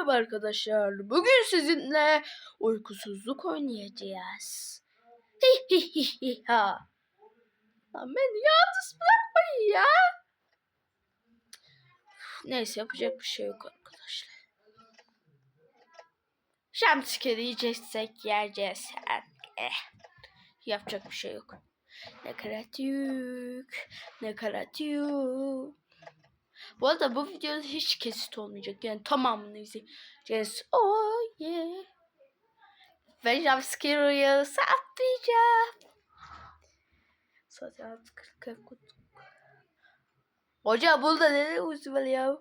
Merhaba arkadaşlar. Bugün sizinle uykusuzluk oynayacağız. Hi hi hi hi ha. Lan yalnız bırakmayın ya. Neyse yapacak bir şey yok arkadaşlar. Jumpscare yiyeceksek yereceğiz. Eh. Yapacak bir şey yok. Ne karatük. Ne karatük. Bu arada bu videoda hiç kesit olmayacak. Yani tamamını izleyeceğiz. Oh yeah. Ve jumpscare uyarısı atlayacağım. Zaten artık 40 Hoca burada ne var ya?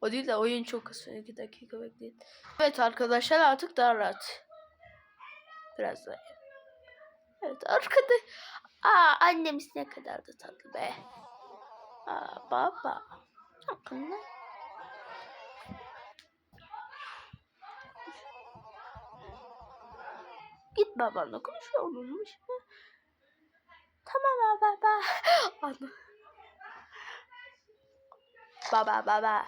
O değil de oyun çok kısa. 2 dakika bekleyin. Evet arkadaşlar artık daha rahat. Biraz daha. Evet arkada. Aa annemiz ne kadar da tatlı be. Aa baba. Akıllı. Git babanla konuş olmuş. Tamam baba. Anne. Baba baba.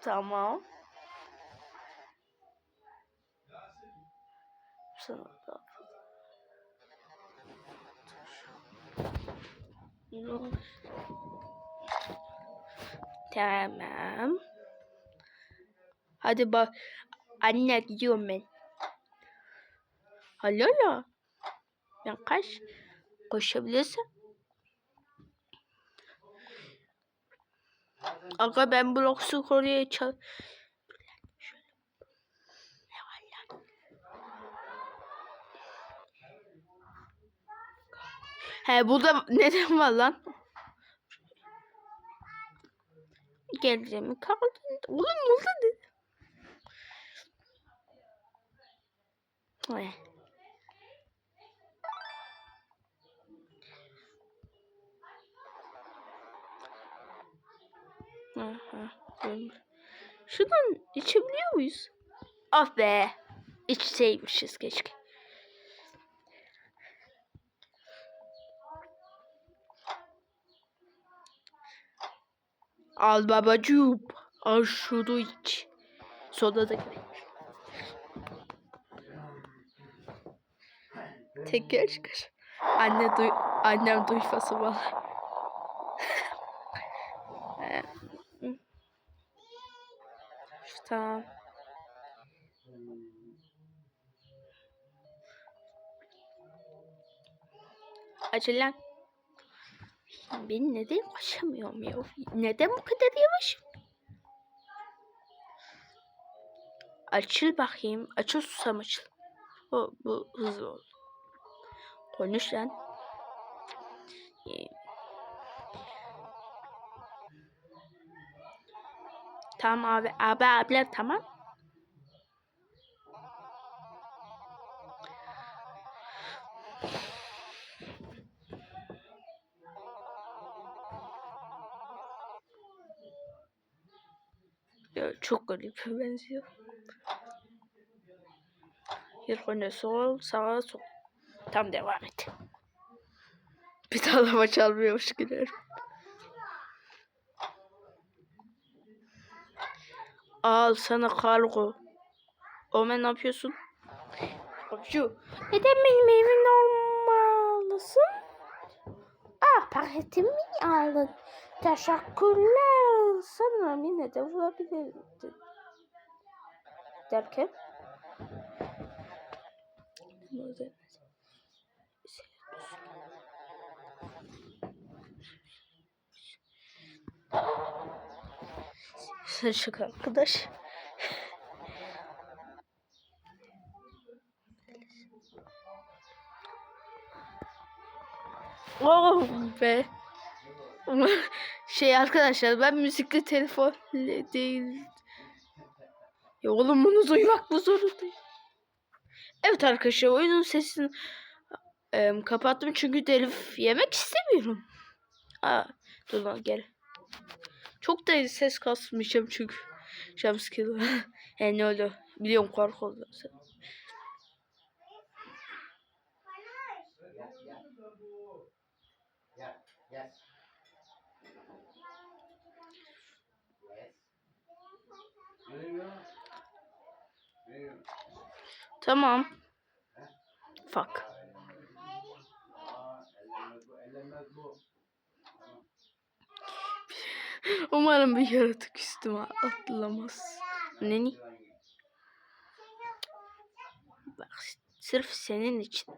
Tamam. Sana da. Tamam. Hadi bak. Anne gidiyorum ben. Alo alo. Ben kaç? Koşabilirsin. Aga ben blok skoruya çal... Ne var lan? He burada neden var lan? Geleceğimi kaldın. Oğlum ne oldu? Ay. Aha. Şuradan içebiliyor muyuz? Ah be. İçseymişiz keşke. Al babacığım. Al şunu iç. Soda da Teker çıkar. Anne duy annem duyfası var. tamam. Acele lan. Ben neden koşamıyorum ya? Neden bu kadar yavaş? Açıl bakayım. Açıl susam açıl. O, bu hızlı oldu. Konuş lan. Tamam abi. Abi abiler tamam. Ya çok garip benziyor. Öne sol, sağa sol. Tam devam et. Bir daha lava çalmıyormuş giderim. Al sana kargo. Omen ne yapıyorsun? Şu. Neden benim evimde olmalısın? Ah paketimi aldın. Teşekkürler. Sanırım yine de vurabilirdin. Derken? Sarışık arkadaş. Oh be. Şey arkadaşlar ben müzikli telefon değil. Ya oğlum bunu duymak bu zorundayım. Evet arkadaşlar oyunun sesini e, kapattım çünkü telif yemek istemiyorum. Aa, dur lan gel. Çok da ses kasmayacağım çünkü. Jumpscare. yani ne oldu? Biliyorum korku oldu. Yes. Tamam. Fuck. Umarım bir yaratık üstüme atlamaz. Neni? Bak sırf senin için.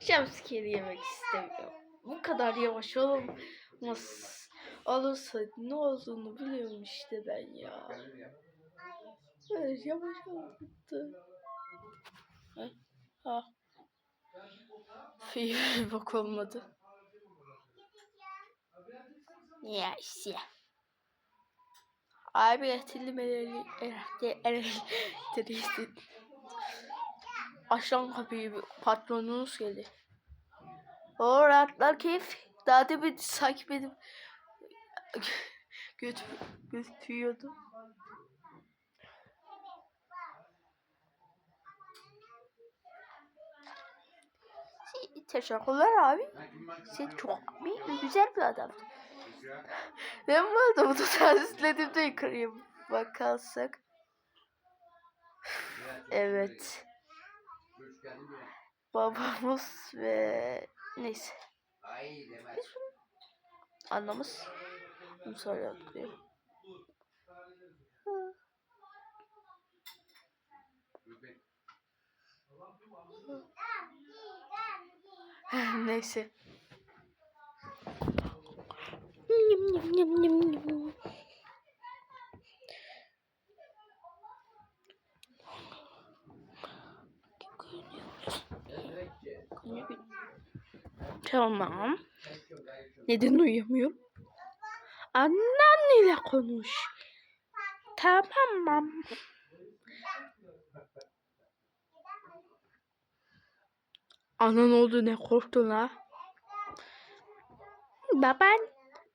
Jumpscare yemek istemiyorum. Bu kadar yavaş olmaz. Olursa ne olduğunu biliyorum işte ben ya. Evet yavaş oldu. Ha? Ha. İyi bir bak olmadı. Ya işte. Abi elleri elektriği. Açlan kapıyı bir patronunuz geldi. O rahatlar keyif. Daha demin takip edip götür, götürüyordu. Şey, Teşekkürler abi. Sen çok bir, güzel bir adamsın. Ben bu arada bunu tasdikledim de yukarıya bakarsak. Evet. Babamız ve neyse Ay demez. Yapıyor. Köpek. neyse. Tamam. Neden uyuyamıyorum? Annenle konuş. Tamam. Anan oldu ne korktun ha? Baban.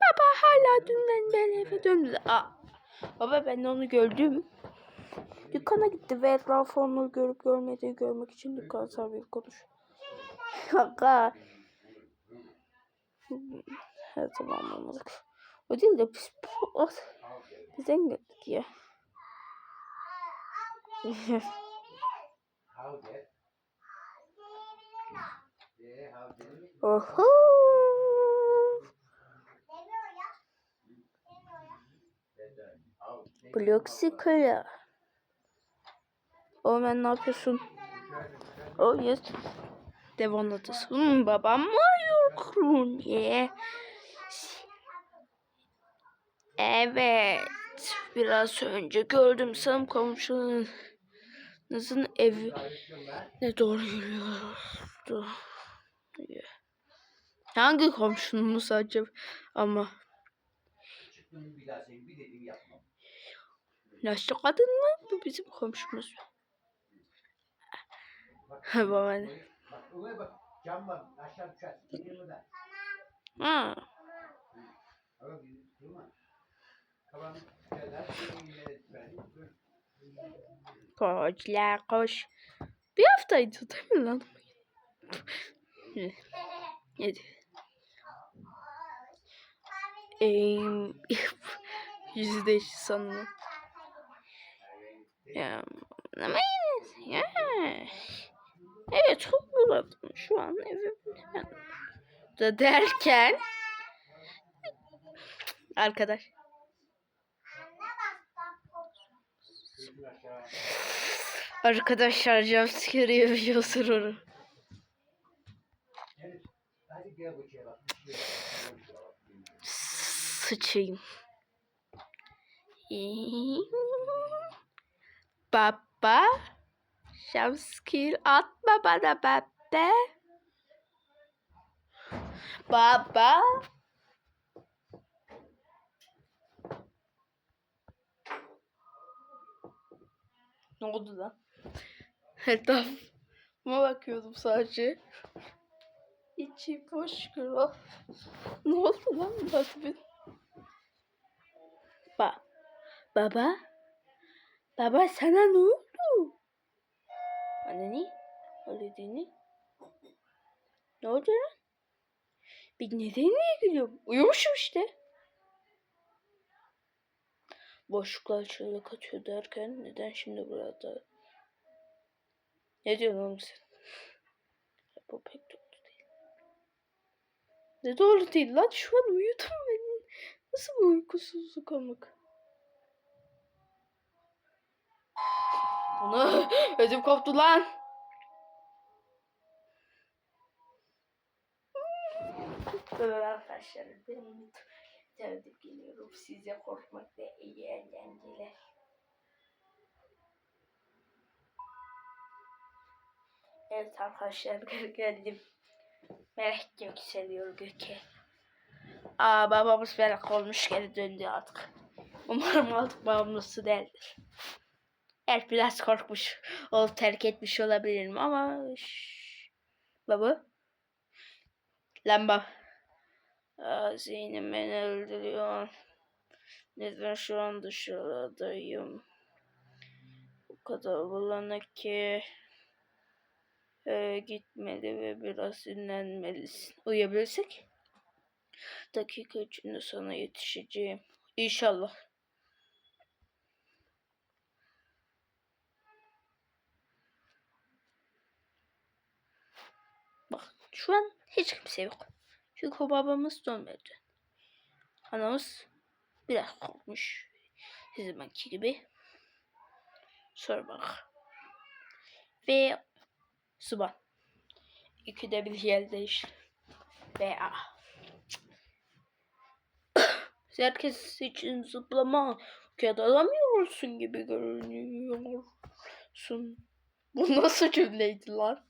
Baba hala dünden beri eve döndü. Aa, baba ben onu gördüm. Dükkana gitti ve etrafı görüp görmediği görmek için dükkan sahibi konuş. Kaka. Her zaman anlamadık. O değil de Al gel. bizden geldik ya. Oho. Bloxicula. Omen ne yapıyorsun? Oh yes. Atası. Hmm, babam mı yorgun ye? Evet. Biraz önce gördüm sanırım komşunuzun evi ne doğru yürüyordu. Hangi komşunuz acaba? Ama yaşlı kadın mı? Bu bizim komşumuz. Bak. Baba ne? Bak oraya bak. Cam var. Aşağı düşer. Gidiyor da. Ha. Koçlar koş. Bir haftaydı değil mi lan? Neydi? Eee yüzde sanırım. Ya, ama ya. Evet çok buladım. Şu an evim da derken arkadaş arkadaşlar jumpscare yapıyorsun onu. Sıçayım. Baba. Jumpscare atma bana baba. Baba. Ne oldu lan? Etrafıma bakıyordum sadece. İçi boş kral. Ne oldu lan Batman? Ba baba? Baba sana ne oldu? Anne ne? Öyle? Ne oldu lan? Bir neden niye gülüyorum? Uyumuşum işte. Boşluklar çığlık atıyor derken neden şimdi burada? Ne diyorsun oğlum sen? Bu pek doğru değil. Ne doğru değil lan? Şu an uyudum ben. Nasıl bu uykusuzluk amık? Bunu ödüm koptu lan. Evet arkadaşlar ben sevdim geliyorum size korkmak ve iyi eğlenceler. Evet arkadaşlar geldim. Melek yükseliyor göke. Aa babamız melek olmuş geri döndü artık. Umarım artık bağımlısı değildir. Evet biraz korkmuş. O terk etmiş olabilirim ama şş. baba. Lamba. Aa, Zeynep beni öldürüyor. Neden şu an dışarıdayım? Bu kadar bulanık ki. Ee, gitmeli ve biraz dinlenmelisin. Uyuyabilirsek? Dakika içinde sana yetişeceğim. İnşallah. Bak şu an hiç kimse yok. Çünkü babamız dönmedi. Anamız biraz korkmuş. Her zamanki gibi. Sonra bak. Ve Suban. İkide bir yer değişti. Ve A. Herkes için zıplama kadalamıyorsun gibi görünüyorsun. Bu nasıl cümleydi lan?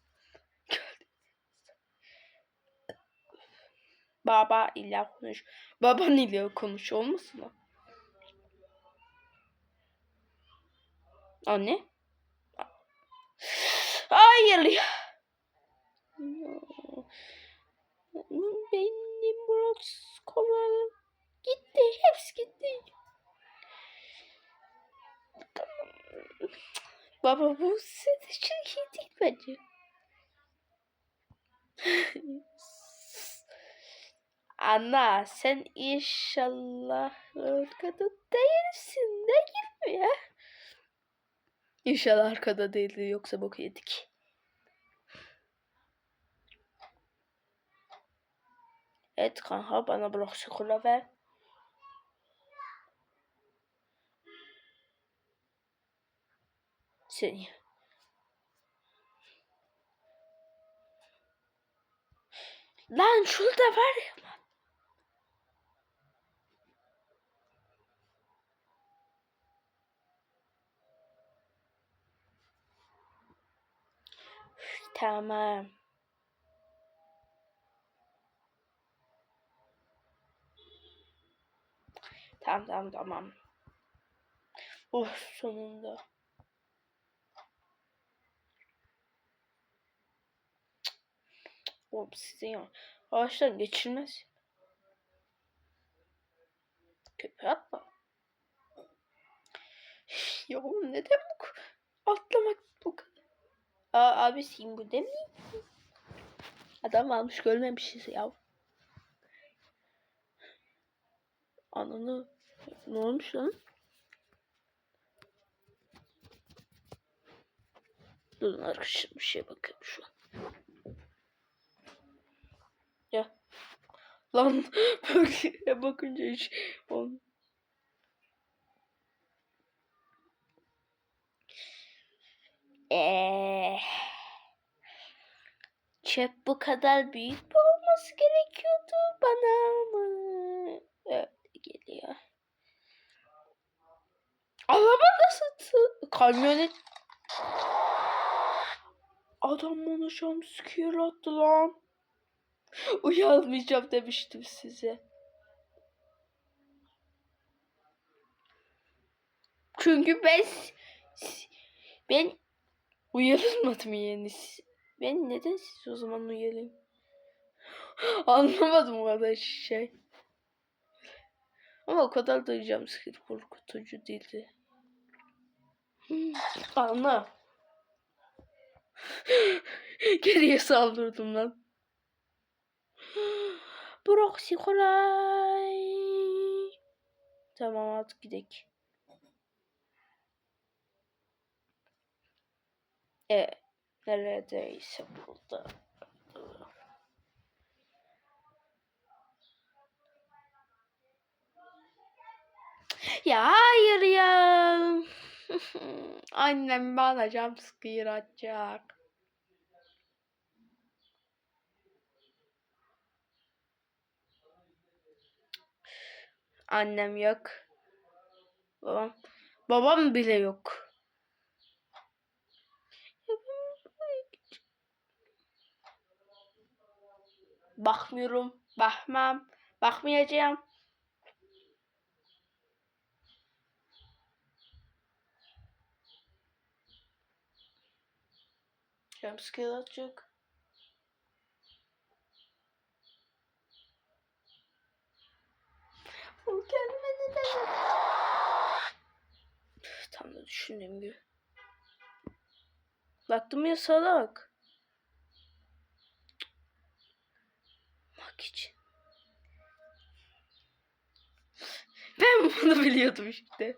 Baba ile konuş. Baban ile konuş olmasın mı? Anne? Hayır ya. Benim Murat kola gitti. Hepsi gitti. Baba bu set için iyi değil bence. Anna sen inşallah arkada değilsin de gibi ya. İnşallah arkada değildi yoksa boku yedik. Evet kanka bana blok şokola ver. Seni. Lan şurada var ya. Tamam. Tamam tamam tamam. Oh sonunda. Oğlum sizin ya. Ağaçlar geçilmez. Köpeğe atma. Ya oğlum neden bu atlamak? Aa abi sen bu değil mi? Adam almış görmemişiz ya. Ananı ne olmuş lan? Durun arkadaşlar bir şeye bakıyorum şu an. Ya. Lan bakınca hiç on. Eee. Çöp bu kadar büyük mü olması gerekiyordu bana mı? Evet geliyor. Araba nasıl kamyonet Adam bana jumpscare attı lan. Uyanmayacağım demiştim size. Çünkü ben ben uyarılmadım yani. Ben neden siz o zaman uyarayım? Anlamadım o kadar şey. Ama o kadar da jumpscare korkutucu değildi. Hmm, Anla. Geriye saldırdım lan. Broxy kolay. Tamam artık gidelim. E, neredeyse burada. Ya hayır ya. Annem bana jumpscare atacak. Annem yok. Babam. Babam bile yok. Bakmıyorum. Bakmam. Bakmayacağım. Jumpscare atacak. Bu kendime Üf, Tam da düşündüğüm gibi. Baktım ya salak. Bak için. Ben bunu biliyordum işte.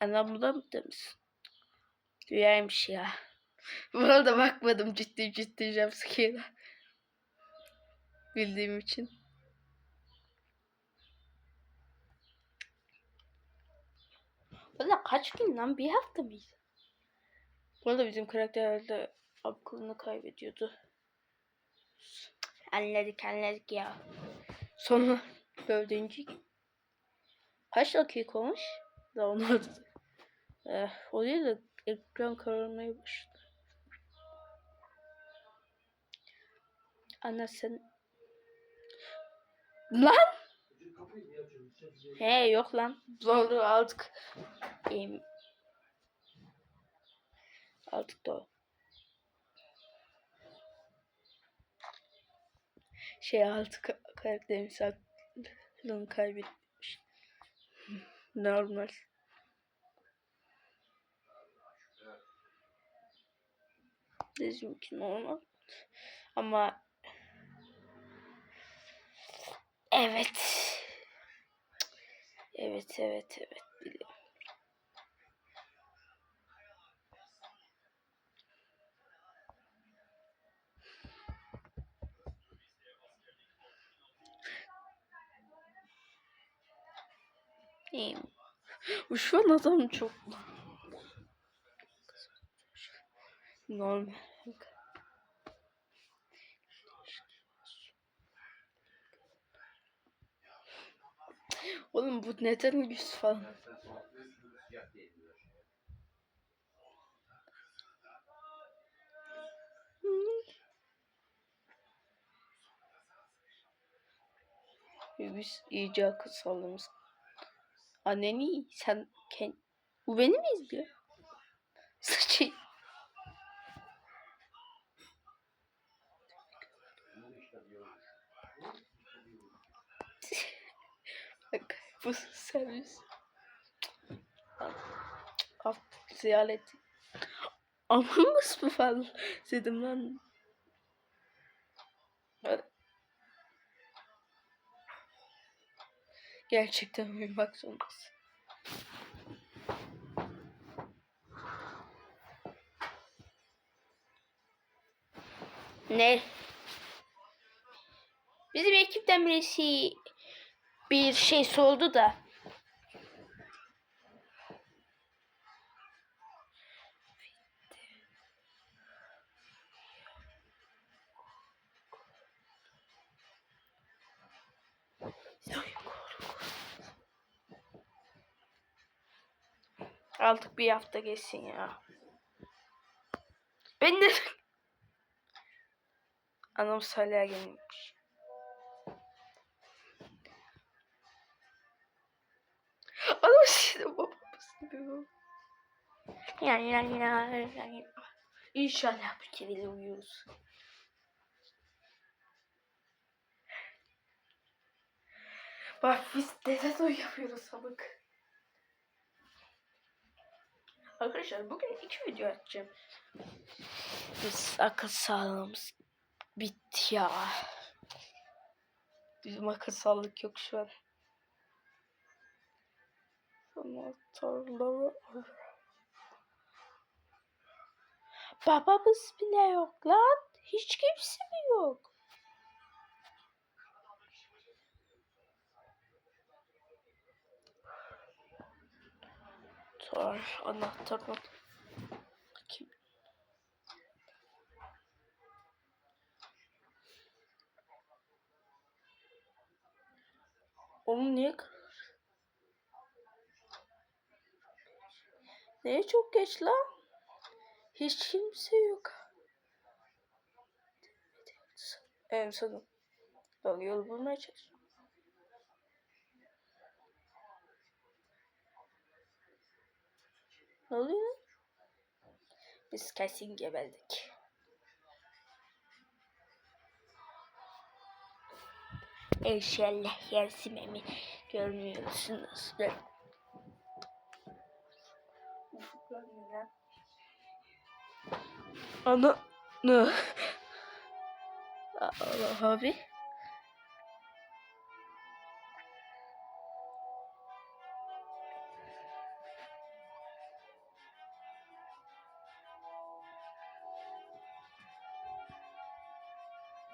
Anam bu da mı demiş? Rüyaymış ya. Bu arada bakmadım ciddi ciddi jumpscare'a. Bildiğim için. Valla kaç gün lan? Bir hafta mıydı? Bu arada bizim karakter herhalde aklını kaybediyordu. Anladık anladık ya. Sonra dördüncü kaç dakika olmuş? Daha onu. Eh, o değil de ekran kararmaya başladı. Anne sen... Lan! He yok lan. Doğru aldık. Aldık da. Şey aldık karakterimiz aklını kaybetmiş. Normal. Bizimki normal. Ama evet. Evet evet evet biliyorum. İyiyim. Bu Şu an adam çok normal. Oğlum bu neden yüz falan? Biz iyice akıl sağlığımız. Anneni sen kend... Bu beni mi izliyor? Diyor. Bak bu servis. Af ziyaret. Amamız mı falan dedim lan. Gerçekten uyumak zorundasın. Ne? Bizim ekipten birisi bir şey soldu da. Artık bir hafta geçsin ya. Ben de Anam Salih'e gelmiş. Anam şimdi babamız gibi bu. Yani yani yani yani. İnşallah bir kere uyuyoruz. Bak biz dede doy yapıyoruz sabık. Arkadaşlar bugün iki video atacağım. Biz akıl sağlığımız Bitti ya. Bizim akılsallık yok şu an. Ar- Babamız bile yok lan. Hiç kimse mi yok? Tar anahtar bak. Bakayım. Oğlum niye Neye çok geç lan? Hiç kimse yok. En sonum. Yol yol bulmaya çalışıyorum. Ne oluyor? Biz kesin geberdik. İnşallah yersimemi görmüyorsunuz. Ana? Allah abi.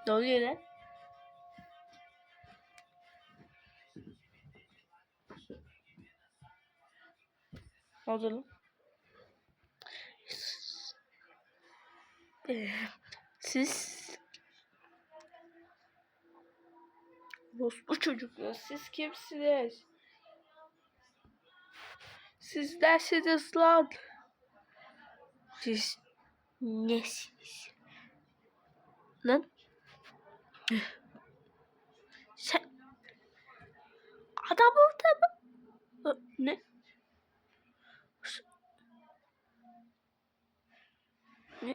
Ne oluyor lan? Ne oldu lan? Siz bu çocuklar siz kimsiniz? Siz dersiniz lan. Siz nesiniz? Lan? Sen adam orada mı? Ne? S- Ne?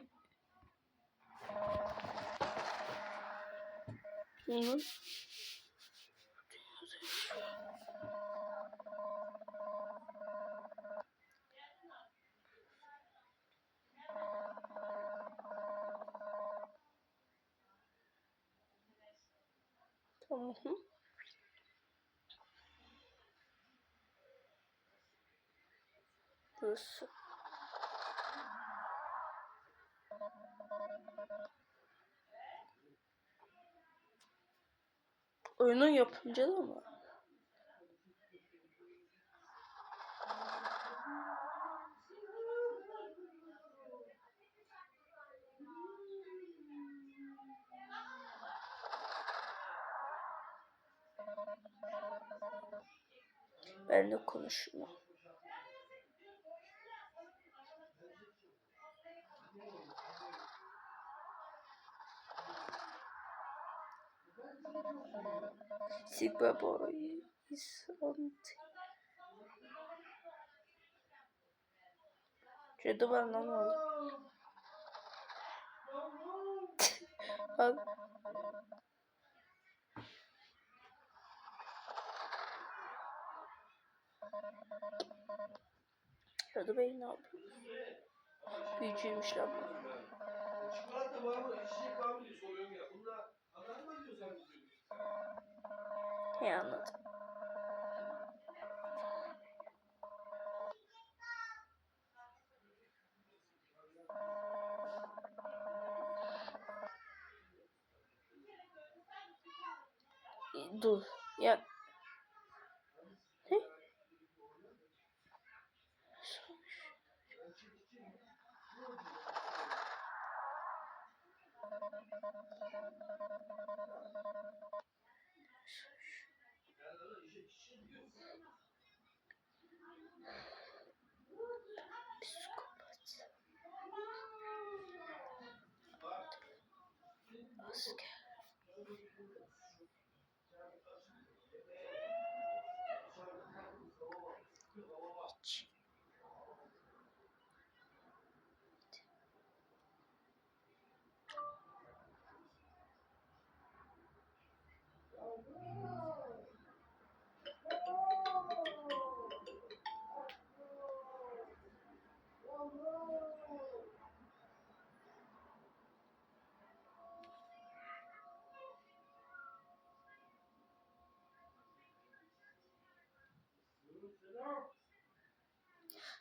Tamam. Burası. Oyunun yapımcısı mı? Ben de konuşma. Sigma boy is on Cadı var lan oğlum. Al. Cadı bey ne yapıyor? Büyücüymüş lan bu. Çikolata var mı? İçecek var mı diye soruyorum ya. Bunda adam mı diyor sen? He anladım. Dur. Ya.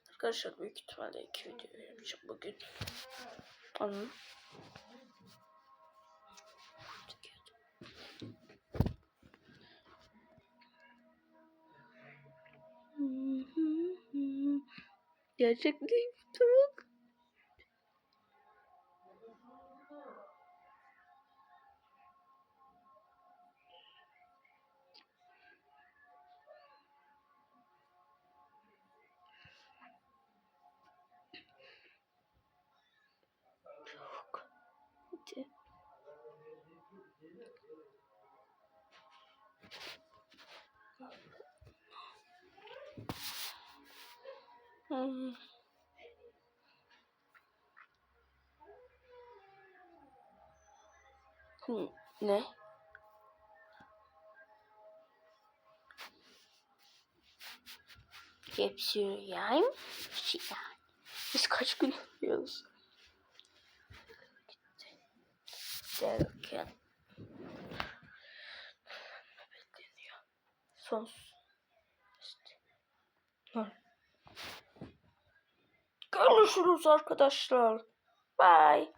Arkadaşlar büyük ihtimalle iki video yapacağım bugün. Anladın? Gerçek değil Ne? Hepsi. Şey yani. Biz kaç gün yapıyoruz? Derken. Son. İşte. Ha. Görüşürüz arkadaşlar. Bye.